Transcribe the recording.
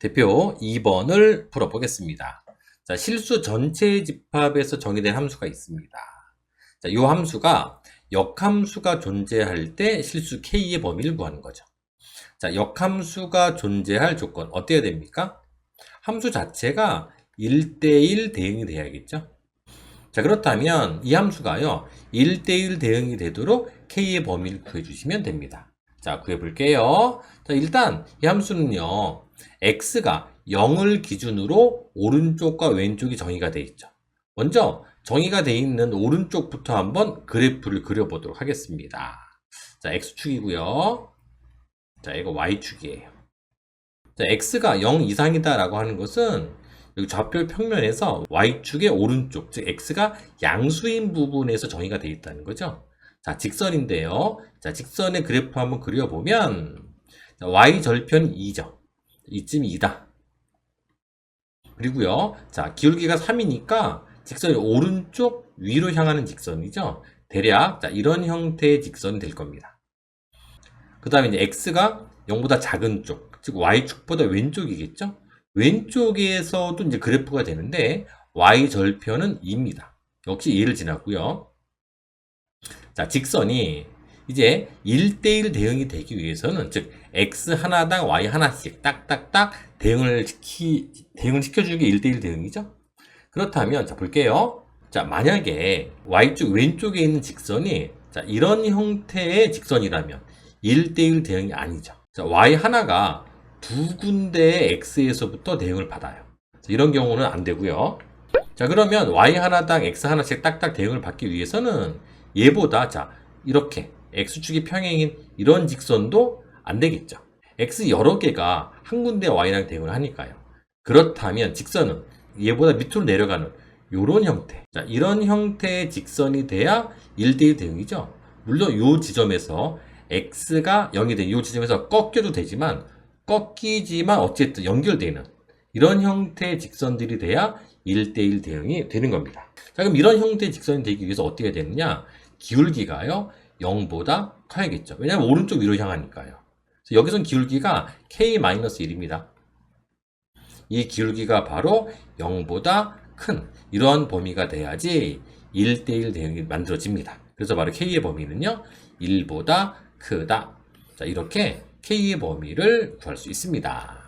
대표 2번을 풀어보겠습니다. 자, 실수 전체 집합에서 정의된 함수가 있습니다. 자, 이 함수가 역함수가 존재할 때 실수 K의 범위를 구하는 거죠. 자, 역함수가 존재할 조건 어때야 됩니까? 함수 자체가 1대1 대응이 돼야겠죠. 자, 그렇다면 이 함수가요, 1대1 대응이 되도록 K의 범위를 구해 주시면 됩니다. 자, 구해 볼게요. 자, 일단 이 함수는요, X가 0을 기준으로 오른쪽과 왼쪽이 정의가 되어 있죠. 먼저 정의가 되어 있는 오른쪽부터 한번 그래프를 그려보도록 하겠습니다. 자, X축이고요. 자, 이거 Y축이에요. 자, X가 0 이상이다라고 하는 것은 여기 좌표 평면에서 Y축의 오른쪽, 즉 X가 양수인 부분에서 정의가 되어 있다는 거죠. 자, 직선인데요. 자, 직선의 그래프 한번 그려보면 자, Y 절편 2죠. 이쯤이 2다. 그리고요. 자, 기울기가 3이니까 직선이 오른쪽 위로 향하는 직선이죠. 대략 자, 이런 형태의 직선이 될 겁니다. 그 다음에 이제 x가 0보다 작은 쪽, 즉 y축보다 왼쪽이겠죠. 왼쪽에서도 이제 그래프가 되는데 y 절편은 2입니다. 역시 2를 지났고요. 자, 직선이 이제 1대1 대응이 되기 위해서는 즉 x 하나당 y 하나씩 딱딱딱 대응을 시키 대응을 시켜주는 게 1대1 대응이죠. 그렇다면 자 볼게요. 자 만약에 y쪽 왼쪽에 있는 직선이 자 이런 형태의 직선이라면 1대1 대응이 아니죠. 자 y 하나가 두 군데의 x에서부터 대응을 받아요. 자, 이런 경우는 안 되고요. 자 그러면 y 하나당 x 하나씩 딱딱 대응을 받기 위해서는 얘보다 자 이렇게 x축이 평행인 이런 직선도 안 되겠죠. x 여러 개가 한 군데 y랑 대응을 하니까요. 그렇다면 직선은 얘보다 밑으로 내려가는 이런 형태. 자, 이런 형태의 직선이 돼야 1대1 대응이죠. 물론 이 지점에서 x가 0이 된 이 지점에서 꺾여도 되지만 꺾이지만 어쨌든 연결되는 이런 형태의 직선들이 돼야 1대1 대응이 되는 겁니다. 자, 그럼 이런 형태의 직선이 되기 위해서 어떻게 되느냐? 기울기가요, 0보다 커야겠죠. 왜냐하면 오른쪽 위로 향하니까요. 여기선 기울기가 k-1입니다. 이 기울기가 바로 0보다 큰 이러한 범위가 돼야지 1대1 대응이 만들어집니다. 그래서 바로 K의 범위는요, 1보다 크다. 자, 이렇게 K의 범위를 구할 수 있습니다.